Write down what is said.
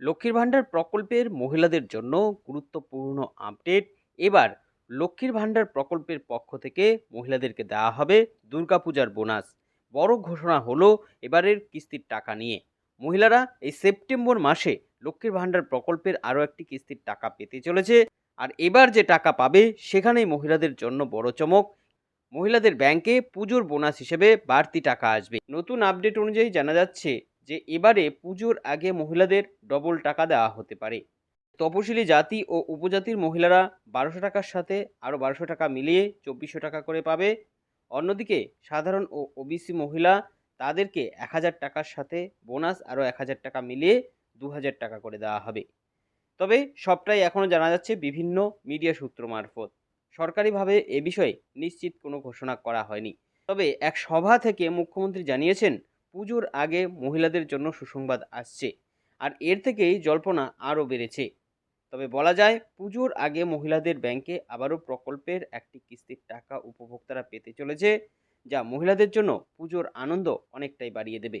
লক্ষ্মীর ভাণ্ডার প্রকল্পের মহিলাদের জন্য গুরুত্বপূর্ণ আপডেট। এবার লক্ষ্মীর ভাণ্ডার প্রকল্পের পক্ষ থেকে মহিলাদেরকে দেওয়া হবে দুর্গাপূজার বোনাস। বড় ঘোষণা হলো এবারের কিস্তির টাকা নিয়ে। মহিলারা এই সেপ্টেম্বর মাসে লক্ষ্মীর ভাণ্ডার প্রকল্পের আরও একটি কিস্তির টাকা পেতে চলেছে আর এবার যে টাকা পাবে সেখানেই মহিলাদের জন্য বড় চমক। মহিলাদের ব্যাংকে পুজোর বোনাস হিসেবে বাড়তি টাকা আসবে। নতুন আপডেট অনুযায়ী জানা যাচ্ছে যে এবারে পুজোর আগে মহিলাদের ডবল টাকা দেওয়া হতে পারে। তপশিলি জাতি ও উপজাতির মহিলারা বারোশো টাকার সাথে আরও বারোশো টাকা মিলিয়ে চব্বিশশো টাকা করে পাবে। অন্যদিকে সাধারণ ও ওবিসি মহিলা তাদেরকে এক হাজার টাকার সাথে বোনাস আরও এক হাজার টাকা মিলিয়ে দু হাজার টাকা করে দেওয়া হবে। তবে সবটাই এখনও জানা যাচ্ছে বিভিন্ন মিডিয়া সূত্র মারফত। সরকারিভাবে এ বিষয়ে নিশ্চিত কোনো ঘোষণা করা হয়নি। তবে এক সভা থেকে মুখ্যমন্ত্রী জানিয়েছেন পুজোর আগে মহিলাদের জন্য সুসংবাদ আসছে আর এর থেকেই জল্পনা আরও বেড়েছে। তবে বলা যায়, পুজোর আগে মহিলাদের ব্যাংকে আবারও প্রকল্পের একটি কিস্তির টাকা উপভোক্তারা পেতে চলেছে, যা মহিলাদের জন্য পুজোর আনন্দ অনেকটাই বাড়িয়ে দেবে।